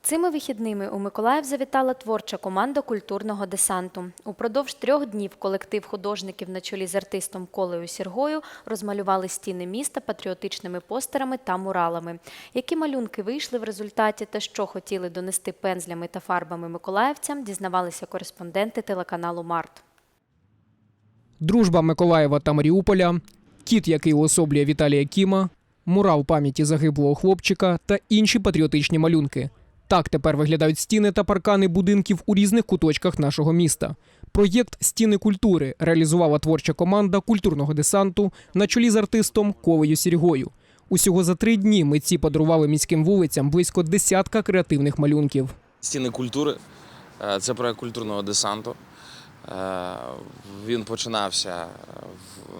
Цими вихідними у Миколаїв завітала творча команда культурного десанту. Упродовж трьох днів колектив художників на чолі з артистом Колею Сіргою розмалювали стіни міста патріотичними постерами та муралами. Які малюнки вийшли в результаті та що хотіли донести пензлями та фарбами миколаївцям, дізнавалися кореспонденти телеканалу Март. Дружба Миколаєва та Маріуполя, кіт, який уособлює Віталія Кіма, мурал пам'яті загиблого хлопчика та інші патріотичні малюнки. Так тепер виглядають стіни та паркани будинків у різних куточках нашого міста. Проєкт Стіни культури реалізувала творча команда культурного десанту на чолі з артистом Ковею Сіргою. Усього за три дні митці подарували міським вулицям близько десятка креативних малюнків. Стіни культури е, це проект культурного десанту. Е, Він починався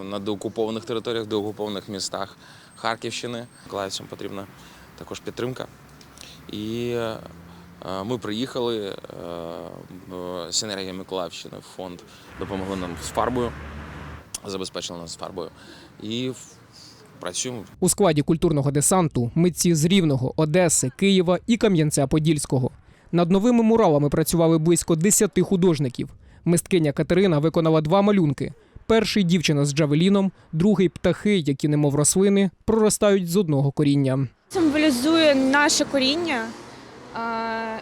на деокупованих територіях, деокупованих містах Харківщини. Миколаївцям потрібна також підтримка. І е, ми приїхали, е, Синергія Миколаївщини, фонд допомогли нам з фарбою, забезпечили нас з фарбою. І працюємо У складі культурного десанту митці з Рівного, Одеси, Києва і Кам'янця-Подільського. Над новими муралами працювали близько 10 художників. Мисткиня Катерина виконала два малюнки: перший дівчина з джавеліном, другий птахи, які немов рослини, проростають з одного коріння. Символізує наше коріння,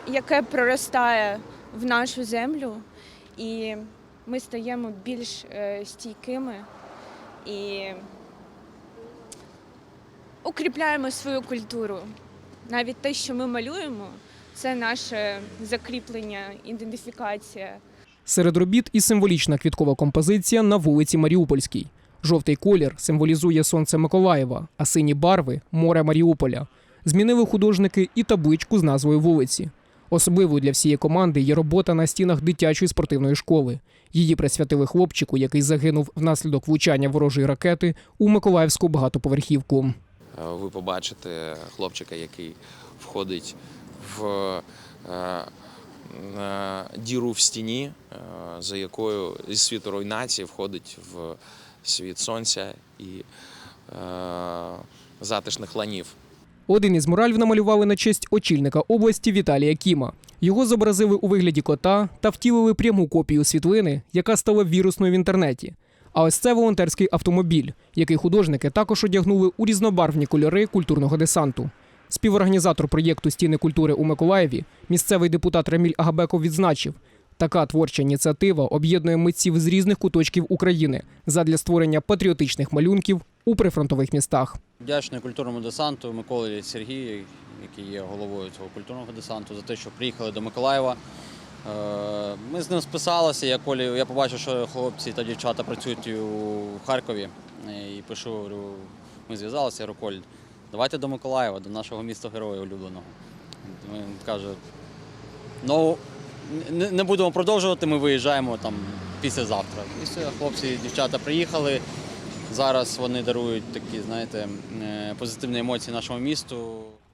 яке проростає в нашу землю, і ми стаємо більш е, стійкими і укріпляємо свою культуру. Навіть те, що ми малюємо, це наше закріплення, ідентифікація. Серед робіт і символічна квіткова композиція на вулиці Маріупольській. Жовтий колір символізує сонце Миколаєва, а сині барви море Маріуполя. Змінили художники і табличку з назвою вулиці. Особливою для всієї команди є робота на стінах дитячої спортивної школи. Її присвятили хлопчику, який загинув внаслідок влучання ворожої ракети у Миколаївську багатоповерхівку. Е, ви побачите хлопчика, який входить в е, е, діру в стіні, за якою із світу руйнації входить в світ сонця і е, затишних ланів. Один із муралів намалювали на честь очільника області Віталія Кіма. Його зобразили у вигляді кота та втілили пряму копію світлини, яка стала вірусною в інтернеті. А ось це волонтерський автомобіль, який художники також одягнули у різнобарвні кольори культурного десанту. Співорганізатор проєкту Стіни культури у Миколаєві, місцевий депутат Раміль Агабеков відзначив, така творча ініціатива об'єднує митців з різних куточків України задля створення патріотичних малюнків у прифронтових містах. Вдячний культурному десанту Миколі Сергію, який є головою цього культурного десанту, за те, що приїхали до Миколаєва. Е, Ми з ним списалися. Я Колі, я побачив, що хлопці та дівчата працюють у Харкові. Е, І пишу, говорю, ми зв'язалися, я говорю, Коль, давайте до Миколаєва, до нашого міста героя улюбленого. Він каже, ну не, будемо продовжувати, ми виїжджаємо там післязавтра. І все, хлопці і дівчата приїхали. Зараз вони дарують такі, знаєте, е, позитивні емоції нашому місту.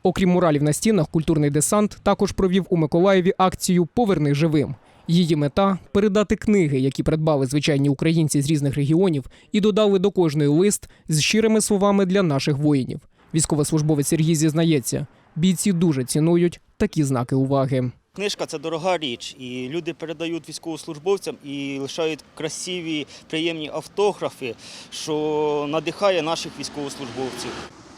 Окрім муралів на стінах, культурний десант також провів у Миколаєві акцію Поверни живим. Її мета передати книги, які придбали звичайні українці з різних регіонів, і додали до кожної лист з щирими словами для наших воїнів. Військовослужбовець Сергій зізнається, бійці дуже цінують такі знаки уваги. Книжка це дорога річ, і люди передають військовослужбовцям і лишають красиві, приємні автографи, що надихає наших військовослужбовців.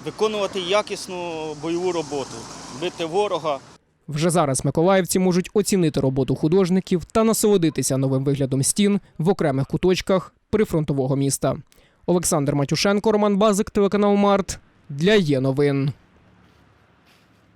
Виконувати якісну бойову роботу, бити ворога, Вже зараз миколаївці можуть оцінити роботу художників та насолодитися новим виглядом стін в окремих куточках прифронтового міста. Олександр Матюшенко, Роман Базик, телеканал Март для є новин.